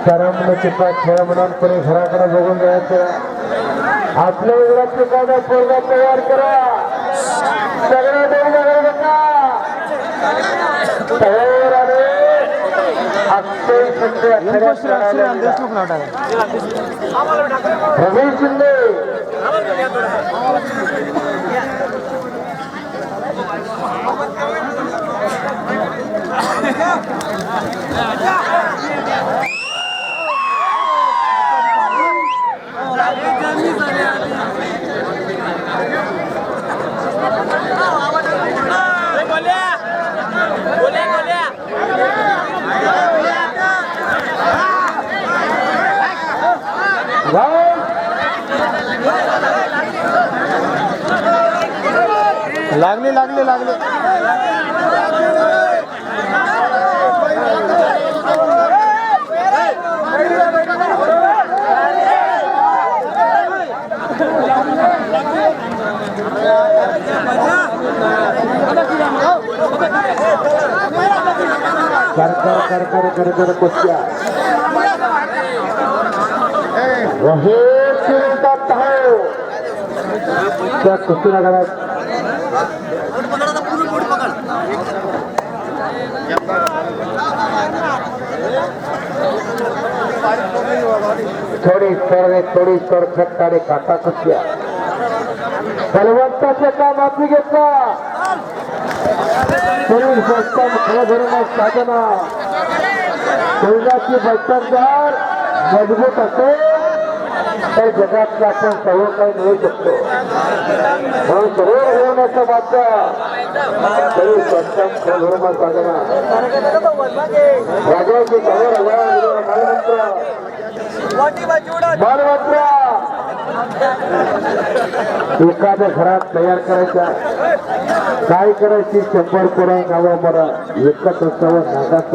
दे करमणुकीचा खेळ म्हणून कोणी घराकडे बघून जायचं आपल्या उघडाचे कायदा पोरगा तयार करा सगळं देऊ नका तयार आणि अक्षय शिंदे आखाड्यात लढायला रवी शिंदे लागले लागले लागले कर कर कर कर कर कर कुस्त्या वही चिंता है त्या कुस्तीला घरात थोडी सरळे थोडी सरखट काका काटा कुस्त्या. बलवंताचे काम आपली घेतला. शरीर स्वस्तम खरं साधना. शरीराची बैठकदार मजबूत असेल तर जगातलं आपण सर्व काही मिळू शकतो. म्हणून सर्व घेण्याचं मात्र तरी स्वस्तम खरं साधना राजाची खबर मालमंत्र मालमंत्र एखाद्या घरात तयार करायच्या काय करायची शंभर कोणा गावा मला एकच असावं नागाच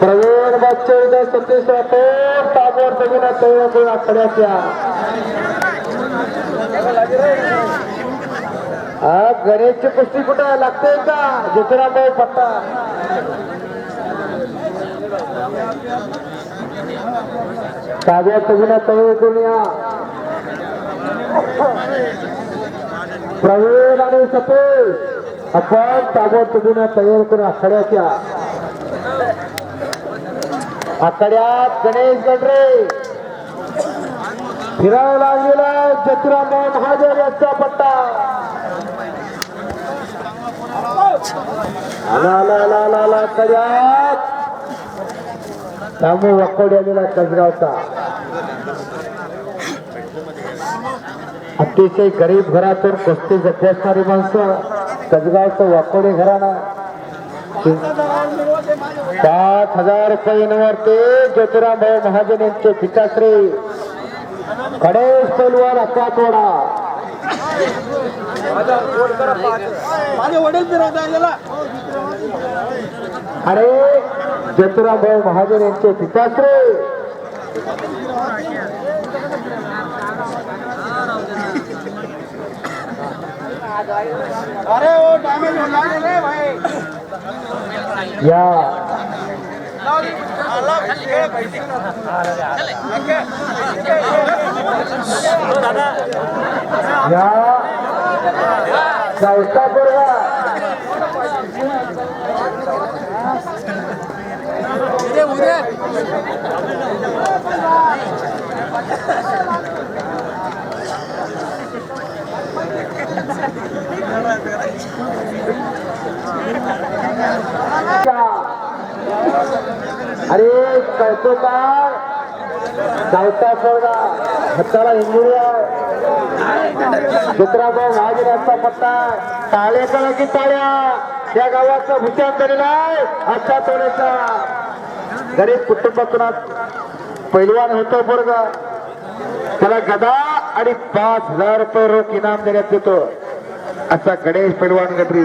प्रवीण बच्चे उद्या सतीश राठोड ताबोर बघिना तैवाकडून आखड्याच्या हा गणेशची कुस्ती कुठं लागते का जितराबाई पट्टा. ताब्या बघिना तैवाकडून या. प्रवीण आणि सतीश. आपण ताबडतोबीनं तयार करून आखाड्याच्या आखाड्यात गणेश गडरे फिरायला लागलेला जतुरामराव महादेव यांचा पट्टा आला आला आला वाकोड आलेला कसगावचा अतिशय गरीब घरातून कसते कुस्ती जपण्यारी माणसं कसगावचं वाकोडे घराणा. पाच हजार रुपये इनवरती ज्योतिरामभाऊ महाजन यांचे पिताश्री गणेश पैलवान अकरा माझे अरे फिरवता ज्योतिरामभाऊ महाजन यांचे पिताश्री या। या। चौथा पोरगा अरे कळतो का गावचा सोडा. हाताला इंजुरी आहे. चित्राभाऊ महाजनाचा पत्ता टाळे करा की टाळ्या. त्या गावाचा भूषण झालेला आहे. आजच्या तोड्याचा. गरीब कुटुंबातून पैलवान होतो बरं त्याला गदा आणि पाच हजार रुपये रोख इनाम देण्यात येतो. असा गणेश पैलवान गटरी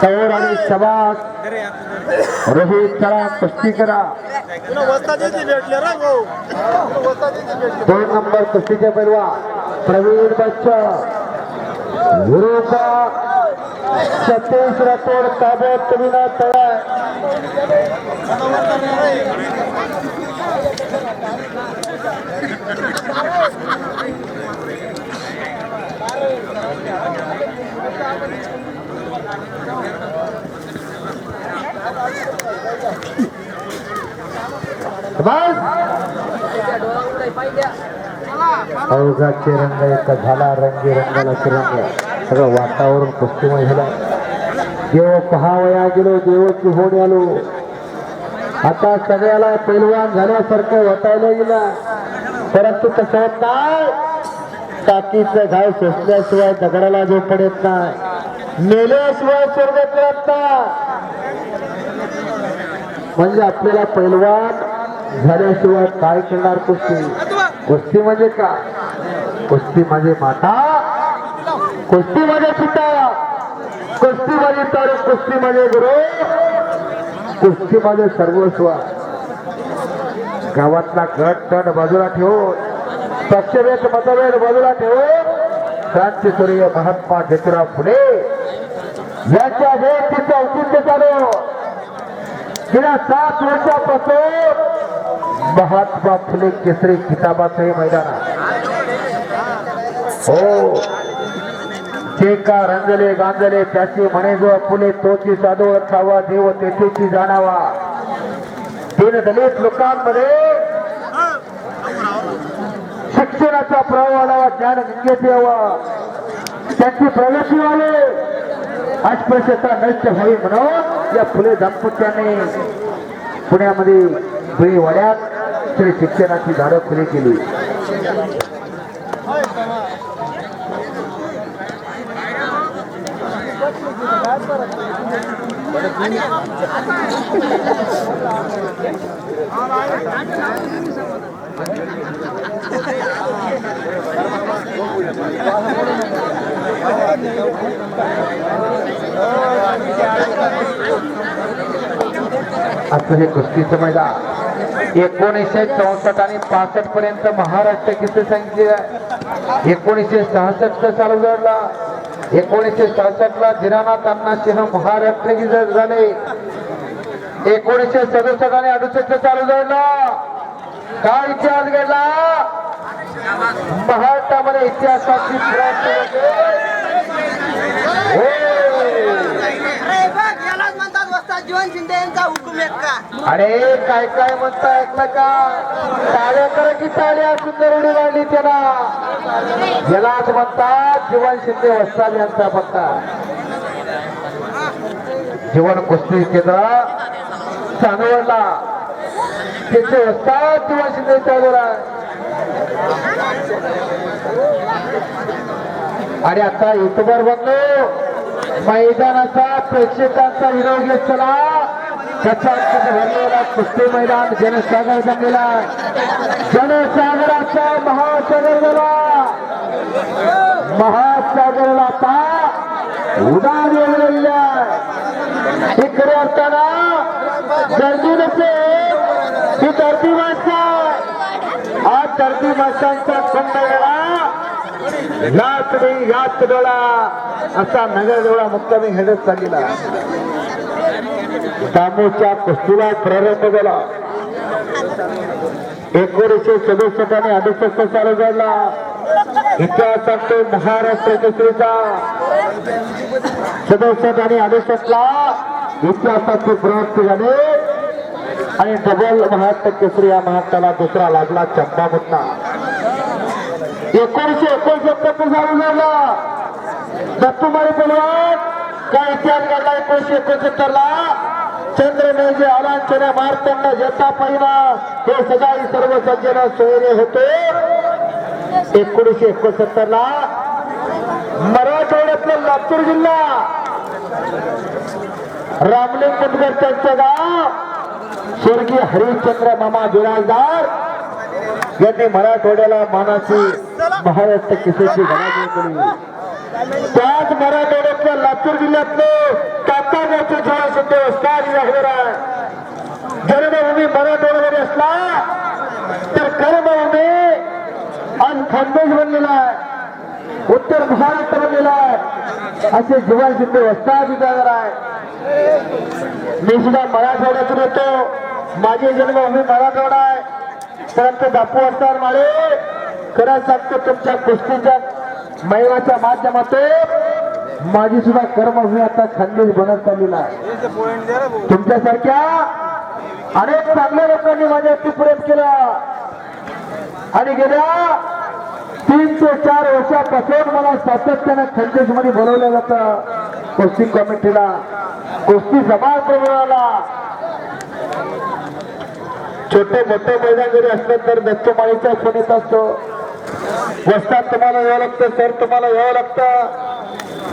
सौर आणि सभाग रोहित चला कुस्ती करा. दोन नंबर कुस्तीचे पैलवा प्रवीण बच्चा. विरोधा सतीश राठोड ताब्यात तुम्ही ना तळा अवघाचे रंग एक झाला रंगी रंगाला रंग सगळं वातावरण कुस्तीमय झालं देव पहावया गेलो देवाची होड आलो आता सगळ्याला पैलवान झाल्यासारखं वाटायला गेलं परंतु तसं होत नाही टाकीचं घाव सोसल्याशिवाय दगडाला जो पडत नाही मेल्याशिवाय स्वर्ग करत नाही. म्हणजे आपल्याला पैलवान झाल्याशिवाय काय करणार कुस्ती? कुस्ती म्हणजे का? कुस्ती म्हणजे माता? कुस्ती म्हणजे पिता? कुस्ती म्हणजे तर कुस्ती म्हणजे गुरु? कुस्ती म्हणजे सर्वस्व. गावातला गट तट बाजूला ठेवून पक्षभेद मतभेद बाजूला ठेवून क्रांतीसूर्य महात्मा ज्योतिराव फुले यांच्या जयंतीचं औचित्य चालू गेल्या सात वर्षापासून महात्मा फुले केसरी किताबाचं हे मैदान. हो. जे का रंजले गांजले त्याची म्हणे जो फुले तोची साधू अर्थावा देव तेथेची जाणावा. तीन दलित लोकांमध्ये शिक्षणाचा प्रभाव आलावा ज्ञान गंगेत यावा त्यांची प्रगती व्हावी अस्पृश्यता नष्ट व्हावी म्हणून या फुले दाम्पत्याने पुण्यामध्ये बुळी वाड्यात श्री शिक्षणाची झाडं खुली केली. असं हे कुस्तीचं मैदान. एकोणीसशे चौसष्ट आणि पासष्ट पर्यंत महाराष्ट्र किती संख्या एकोणीसशे सहासष्ट साल झाला एकोणीसशे सहासष्ट ला जिरानाथ अण्णा सिंह महाराष्ट्र की झाले. एकोणीसशे सदुसष्ट आणि अडुसष्ट चालू झाला काय इतिहास घडला महाराष्ट्रामध्ये इतिहासाची क्रांती होते. हो. अरे बघ यालाच म्हणतात जीवन शिंदे यांचा हुकूम एक का? अरे काय काय म्हणता ऐकलं का? टाळ्या कर की टाळ्या सुंदर उडी मांडली त्याला यालाच म्हणतात जीवन शिंदे वस्ताल यांचा पत्ता. जीवन कुस्ती केंद्र चांदवडला. त्याचे वस्ताद जीवन शिंदे चालवला आणि आता युट्यूबर बनलो मैदानाचा प्रेक्षकांचा विरोध घेत चला. त्याचा भरलेला कुस्ती मैदान जनसागर जमलेला जनसागराचा महासागर झाला. महासागरला आता उदार येऊन इकडे असताना गर्दी नसे ही धरती माणसा. हा धरती माणसांचा खंड गेला याच नाही याच डोळा असा नगर डोळा मुक्कामी हेडत चाललेला. दामोच्या कुस्तीला प्रारंभ झाला. एकोणीसशे सदुसष्ट आणि अडुसष्ट साली घडला इतिहास सांगतो महाराष्ट्र केसरीचा सदुसष्ट आणि अडुसष्ट ला इतिहासाची प्रवृत्ती झाली. आणि डबल महाराष्ट्र केसरी या महाराष्ट्राला दुसरा लागला चंपा मुन्ना एकोणीसशे एकोणसत्तर साली झाला. दत्तुमाई पलवान काय इतिहास घडला एकोणीसशे एकोणसत्तर ला. चंद्रमेघे आलांचना मारताना येता पहिला. हे सदाई सर्व सज्जन सोयरे होते. एकोणीसशे एकोणसत्तर ला. मराठवाड्यातला लातूर जिल्हा. रामलिंग मुदगर त्यांचं गाव. स्वर्गीय हरिश्चंद्र मामा बिराजदार यांनी मराठवाड्याला मानाची महाराष्ट्र केसरीची घडामोडी त्याच मराठवाड्यातल्या लातूर जिल्ह्यातले जेव्हा सध्या वस्ताद राहणार आहे जन्मभूमी मराठवाड्यामध्ये असला तर कर्मभूमी आज खानदेश बनलेला आहे. उत्तर महाराष्ट्र बनलेला आहे. असे जीवन सिद्ध वस्ताद विचारणार आहे मी सुद्धा मराठवाड्यातून येतो. माझी जन्मभूमी मराठवाडा आहे. परंतु बापू असणार माळे खरं सांगतो तुमच्या कुस्तीच्या महिलाच्या माध्यमातून माझी सुद्धा कर्मभूमी आता खानदेश बनत चाललेला आहे. तुमच्यासारख्या अनेक चांगल्या लोकांनी माझ्यावरती प्रेम केला. आणि गेल्या तीन ते चार वर्षापासून मला सातत्यानं खानदेशमध्ये बोलवलं जातं. कुस्ती कमिटीला कुस्ती सभा प्रमाणाला छोटे मोठे मैदान जरी असलं तर दत्तमाळीचा फोन येत असतो. वस्तात तुम्हाला यावं लागतं सर तुम्हाला यावं लागतं.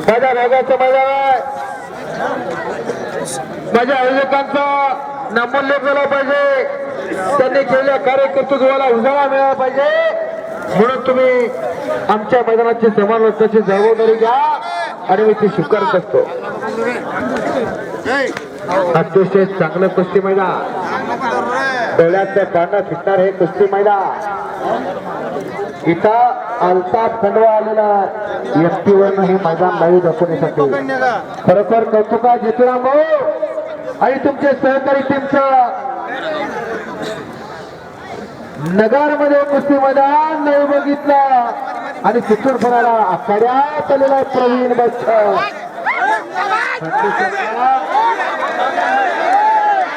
माझ्या भागाचं माझ्या माझ्या आयोजकांचा नामोल्लेख झाला पाहिजे. त्यांनी केलेल्या कार्यकर्तृत्वाला उजाळा मिळाला पाहिजे. म्हणून तुम्ही आमच्या मैदानाची समालोचनाची जबाबदारी घ्या आणि मी ती स्वीकारत असतो. अतिशय चांगलं कुस्ती मैदान. डोळ्यातल्या पानं फिटणार हे कुस्ती मैदान. इथं अल्ताफ खंडवा आलेला व्यक्तीवर हे मैदान लाईव्ह दाखवण्यासाठी. खरोखर कौतुक आहे जितुराम भाऊ. आणि तुमचे सहकारी टीमचं नगरमध्ये कुस्ती मैदान नाही बघितलं. आणि तिथून फराला आखाड्यात आलेला आहे प्रवीण बच्च.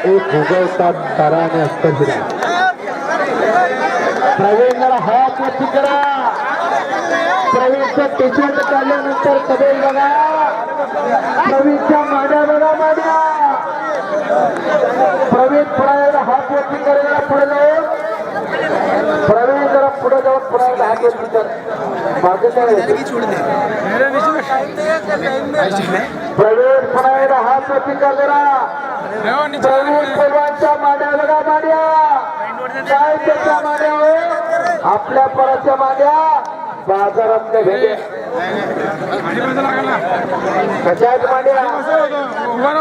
एक उगवता दराने असतं प्रवीण हात वरती करा. प्रवीणचं टी शर्ट काढल्यानंतर कबेल बघा. प्रवीणच्या माड्या बघा माड्या. प्रवीण पुढे हात वरती करायला पुढे जाऊन प्रवीण जरा पुढे जाऊन पुढे हात वरती कर. प्रवीण पुन्हा हात वरती कर जरा? प्रवीण पैलवानच्या माड्या बघा माड्या. काय त्याच्या माड्या आपल्या पराच्या माग्या बाजारातल्या भेटे. कशात आहेत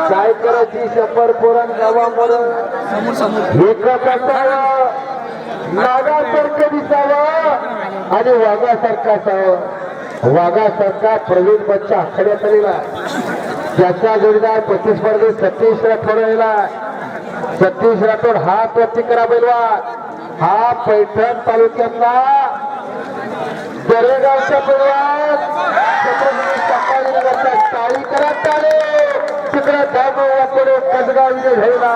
काय करायची शंभर पुरण गावामध्ये विकत असावं नागासारखं दिसावं आणि वाघासारखं असावं. वाघासारखा प्रवीण बच्चा आखड्यात आलेला त्याचा जोडीदार प्रतिस्पर्धी सतीश राठोड आलेला सतीश राठोड हा प्रतिकरा बैलवा हा पैठण तालुक्यातला दरेगावच्या पैलवान छत्रपती संभाजीनगरचा टाळी करा टाळे तिकडे धामो वाकडे कसगाव विजय झालेला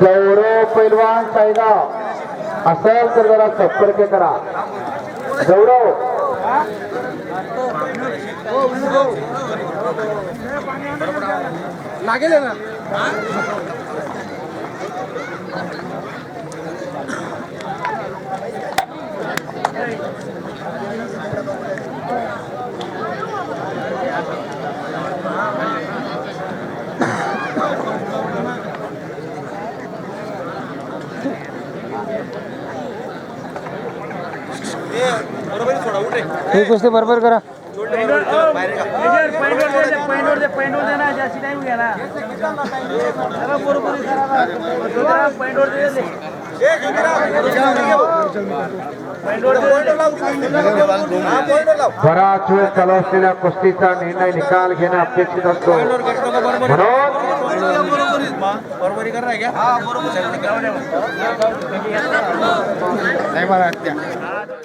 गौरव पैलवान साईगाव असेल तर जरा संपर्क करा. गौरव. लागेल ना ही कुस्ती बरोबर करा। बराच वेळ चालू असलेल्या कुस्तीचा निर्णय निकाल घेणं अपेक्षित असतो. म्हणून